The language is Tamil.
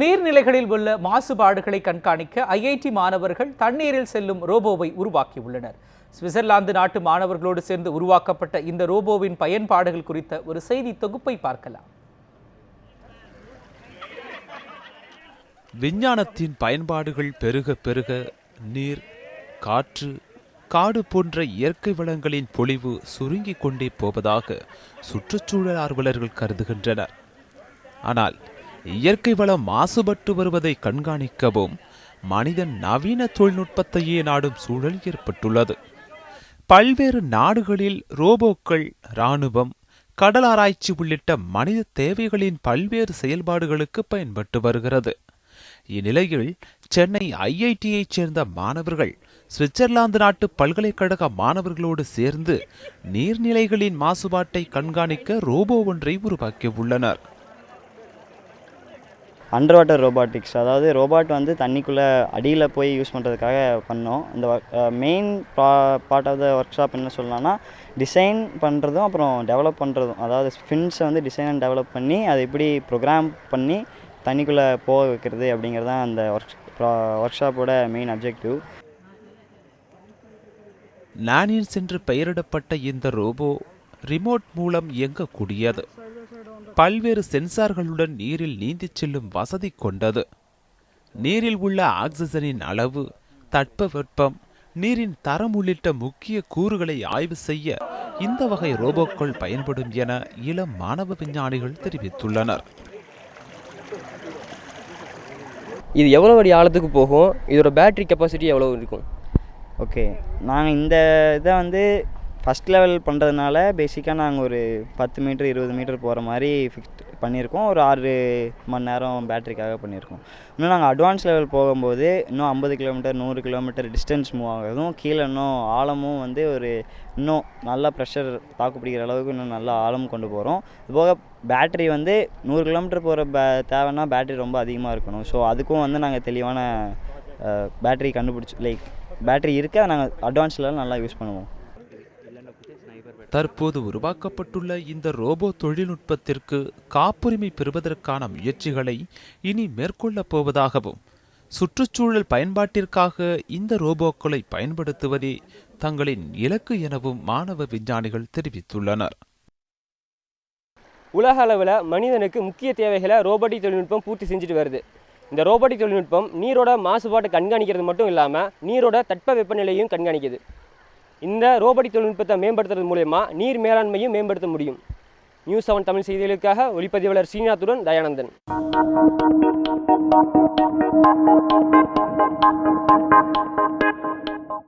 நீர்நிலைகளில் உள்ள மாசுபாடுகளை கண்காணிக்க ஐஐடி மாணவர்கள் தண்ணீரில் செல்லும் ரோபோவை உருவாக்கியுள்ளனர். சுவிட்சர்லாந்து நாட்டு மாணவர்களோடு சேர்ந்து உருவாக்கப்பட்ட இந்த ரோபோவின் பயன்பாடுகள் குறித்த ஒரு செய்தி தொகுப்பை பார்க்கலாம். விஞ்ஞானத்தின் பயன்பாடுகள் பெருக பெருக நீர் காற்று காடு போன்ற இயற்கை வளங்களின் பொலிவு சுருங்கிக் கொண்டே போவதாக சுற்றுச்சூழல் ஆர்வலர்கள் கருதுகின்றனர். ஆனால் இயற்கை வளம் மாசுபட்டு வருவதை கண்காணிக்கவும். மனிதன் நவீன தொழில்நுட்பத்தையே நாடும் சூழல் ஏற்பட்டுள்ளது. பல்வேறு நாடுகளில் ரோபோக்கள் இராணுவம் கடல் ஆராய்ச்சி உள்ளிட்ட மனித தேவைகளின் பல்வேறு செயல்பாடுகளுக்கு பயன்பட்டு வருகிறது. இந்நிலையில் சென்னை ஐஐடியைச் சேர்ந்த மாணவர்கள் சுவிட்சர்லாந்து நாட்டு பல்கலைக்கழக மாணவர்களோடு சேர்ந்து நீர்நிலைகளின் மாசுபாட்டை கண்காணிக்க ரோபோ ஒன்றை உருவாக்கியுள்ளனர். அண்டர் வாட்டர் ரோபாட்டிக்ஸ் அதாவது ரோபாட் வந்து தண்ணிக்குள்ளே அடியில் போய் யூஸ் பண்ணுறதுக்காக பண்ணோம். இந்த மெயின் பா part of the workshop என்ன சொல்லலாம்னா டிசைன் பண்ணுறதும் அப்புறம் டெவலப் பண்ணுறதும் அதாவது ஃபின்ஸை வந்து டிசைன் அண்ட் டெவலப் பண்ணி அதை எப்படி ப்ரோக்ராம் பண்ணி தண்ணிக்குள்ளே போக வைக்கிறது அப்படிங்கிறது தான் அந்த ஒர்க் ஒர்க் ஷாப்போட மெயின் அப்ஜெக்டிவ் நானின்ஸ் என்று பெயரிடப்பட்ட இந்த ரோபோ ரிமோட் மூலம் இயங்கக்கூடியது. பல்வேறு சென்சார்களுடன் நீரில் நீந்திச் செல்லும் வசதி கொண்டது. நீரில் உள்ள ஆக்சிஜனின் அளவு தட்பவெப்பம் நீரின் தரம் உள்ளிட்ட முக்கிய கூறுகளை ஆய்வு செய்ய இந்த வகை ரோபோக்கள் பயன்படும் என இளம் மாணவ விஞ்ஞானிகள் தெரிவித்துள்ளனர். இது எவ்வளோ அடி ஆழத்துக்கு போகும்? இதோட பேட்டரி கெப்பாசிட்டி எவ்வளோ இருக்கும்? ஓகே நாங்கள் இந்த இதை வந்து ஃபஸ்ட் லெவல் பண்ணுறதுனால பேசிக்காக நாங்கள் ஒரு பத்து மீட்ரு இருபது மீட்டர் போகிற மாதிரி ஃபிக்ஸ் பண்ணியிருக்கோம். ஒரு ஆறு மணி நேரம் பேட்டரிக்காக பண்ணியிருக்கோம். இன்னும் நாங்கள் அட்வான்ஸ் லெவல் போகும்போது இன்னும் ஐம்பது கிலோமீட்டர் நூறு கிலோமீட்டர் டிஸ்டன்ஸ் மூவ் ஆகிறதும் கீழே இன்னும் ஆழமும் வந்து ஒரு இன்னும் நல்லா ப்ரெஷர் தாக்கு பிடிக்கிற அளவுக்கு இன்னும் நல்லா ஆழம் கொண்டு போகிறோம் இது போக பேட்டரி வந்து நூறு கிலோமீட்டர் போகிற பே தேவைன்னா பேட்டரி ரொம்ப அதிகமாக இருக்கணும். ஸோ அதுக்கும் வந்து நாங்கள் தெளிவான பேட்டரி கண்டுபிடிச்சி லைக் பேட்டரி இருக்க நாங்கள் அட்வான்ஸ் லெவல் நல்லா யூஸ் பண்ணுவோம். தற்போது உருவாக்கப்பட்டுள்ள இந்த ரோபோ தொழில்நுட்பத்திற்கு காப்புரிமை பெறுவதற்கான முயற்சிகளை இனி மேற்கொள்ளப் போவதாகவும் சுற்றுச்சூழல் பயன்பாட்டிற்காக இந்த ரோபோக்களை பயன்படுத்துவதே தங்களின் இலக்கு எனவும் மாணவ விஞ்ஞானிகள் தெரிவித்துள்ளனர். உலக அளவில் மனிதனுக்கு முக்கிய தேவைகளை ரோபோட்டிக் தொழில்நுட்பம் பூர்த்தி செஞ்சுட்டு வருது. இந்த ரோபோட்டிக் தொழில்நுட்பம் நீரோட மாசுபாட்டை கண்காணிக்கிறது மட்டும் இல்லாமல் நீரோட தட்ப வெப்பநிலையும் கண்காணிக்குது. இந்த ரோபோட்டிக் தொழில்நுட்பத்தை மேம்படுத்துறது மூலயமா நீர் மேலாண்மையும் மேம்படுத்த முடியும். நியூஸ் செவன் தமிழ் செய்திகளுக்காக ஒளிப்பதிவாளர் ஸ்ரீநாத்துடன் தயானந்தன்.